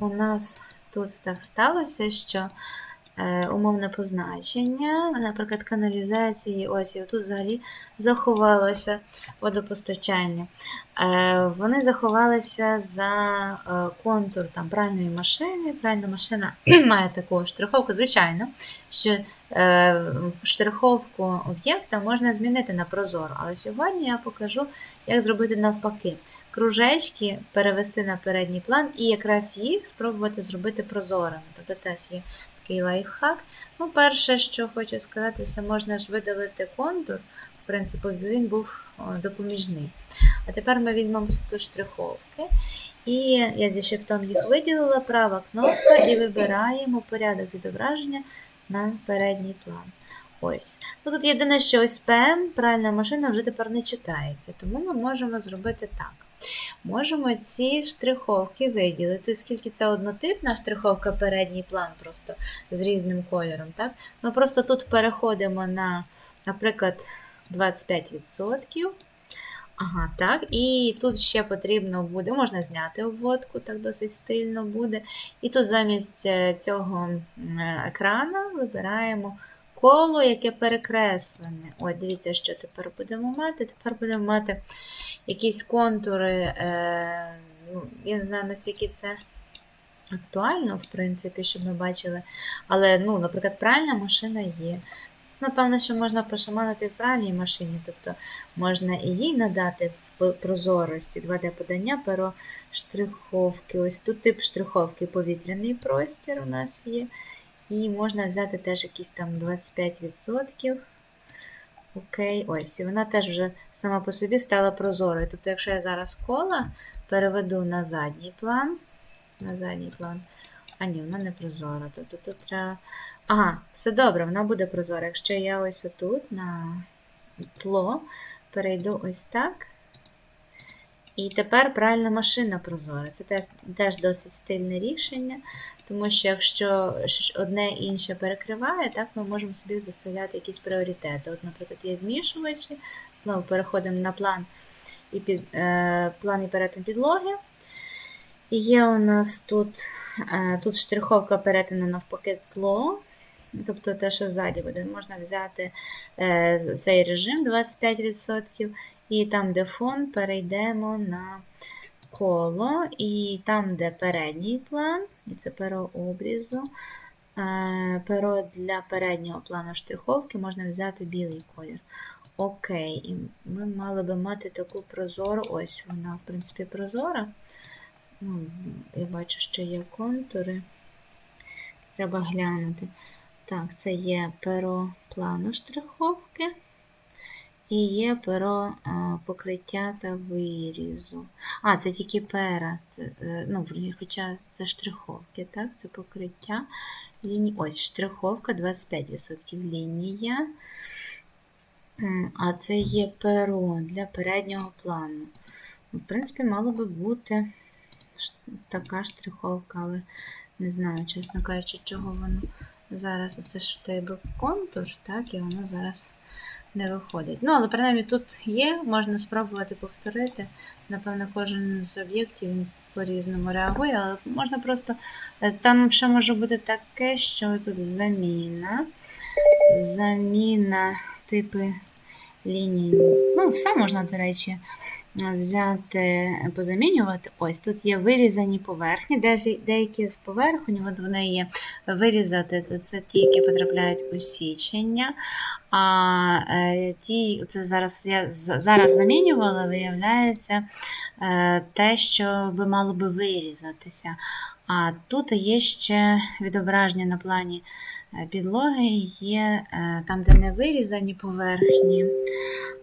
у нас тут так сталося, що умовне позначення, наприклад, каналізації, ось і тут взагалі заховалося водопостачання. Е, вони заховалися за е, контур там, пральної машини. Пральна машина має таку штриховку, звичайно, що е, штриховку об'єкта можна змінити на прозору. Але сьогодні я покажу, як зробити навпаки. Кружечки перевести на передній план і якраз їх спробувати зробити прозорими. Тобто теж є такий лайфхак. Ну, перше, що хочу сказати, це можна ж видалити контур. В принципі, він був допоміжний. А тепер ми візьмемо тут штриховки. І я зі шрифтом їх виділила, права кнопка, і вибираємо порядок відображення на передній план. Ось. Ну, Тут єдине, що ось ПМ, пральна машина вже тепер не читається, тому ми можемо зробити так. Можемо ці штриховки виділити, оскільки це однотипна штриховка, передній план просто з різним кольором. Так? Ми просто тут переходимо на, наприклад, 25%. Ага, так. І тут ще потрібно буде, можна зняти обводку, так досить стильно буде. І тут замість е, цього м, екрана вибираємо коло, яке перекреслене. Ой, дивіться, що тепер будемо мати. Тепер будемо мати якісь контури. Е, ну, я не знаю, наскільки це актуально, в принципі, щоб ми бачили. Але, ну, наприклад, пральна машина є. Напевно, що можна пошаманити в пральній машині, тобто можна і їй надати в прозорості 2D-подання, перо штриховки. Ось тут тип штриховки повітряний простір у нас є. І можна взяти теж якісь там 25%. Окей, ось, і вона теж вже сама по собі стала прозорою. Тобто, якщо я зараз кола переведу на задній план, на задній план, а ні, вона не прозора. Тобто тут треба. Ага, все добре, вона буде прозора. Якщо я ось отут на тло перейду ось так. І тепер пральна машина прозора. Це теж, теж досить стильне рішення, тому що якщо одне інше перекриває, так ми можемо собі виставляти якісь пріоритети. От, наприклад, є змішувачі, знову переходимо на план і під, е, план і перетин підлоги. І є у нас тут, е, тут штриховка перетину навпаки тло. Тобто те, що ззаді буде, можна взяти е, цей режим 25%, і там, де фон, перейдемо на коло, і там, де передній план, і це перо обрізу, е, перо для переднього плану штриховки можна взяти білий колір. Окей, і ми мали би мати таку прозору, ось вона, в принципі, прозора. Ну, Я бачу, що є контури. Треба глянути. Так, це є перо плану штриховки. І є перо а, покриття та вирізу. А, це тільки пера. Це, е, ну, хоча це штриховки, так? Це покриття. Лінії. Ось штриховка 25% лінія. А це є перо для переднього плану. В принципі, мало би бути така штриховка, але не знаю, чесно кажучи, чого воно зараз. Оце ж в тебе контур, так, і воно зараз не виходить. Ну, але принаймні тут є, можна спробувати повторити. Напевно, кожен з об'єктів по-різному реагує, але можна просто. е, Там ще може бути таке, що тут заміна. Заміна типи ліній. Ну, все можна, до речі, взяти, позамінювати. Ось тут є вирізані поверхні, деякі з поверхонь, от вони є вирізати, це ті, які потрапляють у січення. А е, ті, це зараз я зараз замінювала, виявляється е, те, що би мало би вирізатися. А тут є ще відображення на плані підлоги, є е, там, де не вирізані поверхні,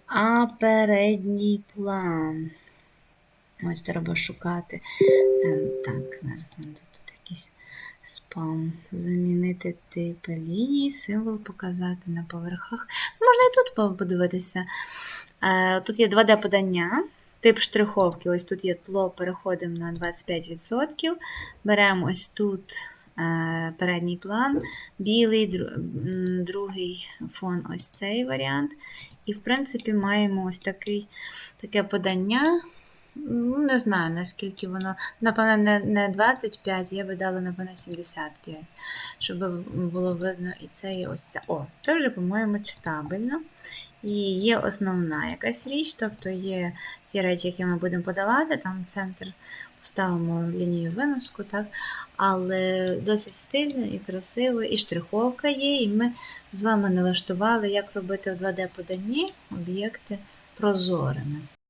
а передній план. Ось треба шукати. Е, Так, зараз нам тут, якийсь спам. Замінити типи ліній, символ показати на поверхах. Можна і тут подивитися. Е, Тут є 2D-подання. Тип штриховки. Ось тут є тло, переходимо на 25%. Беремо ось тут е, передній план, білий, другий фон ось цей варіант. І, в принципі, маємо ось такий, таке подання. Ну, Не знаю, наскільки воно. Напевно, не, не 25, я би дала, напевно, 75, щоб було видно і це, і ось це. О, це вже, по-моєму, читабельно. І є основна якась річ, тобто є ті речі, які ми будемо подавати, там центр поставимо лінію виноску, так? але досить стильно і красиво, і штриховка є, і ми з вами налаштували, як робити в 2D-поданні об'єкти прозорими.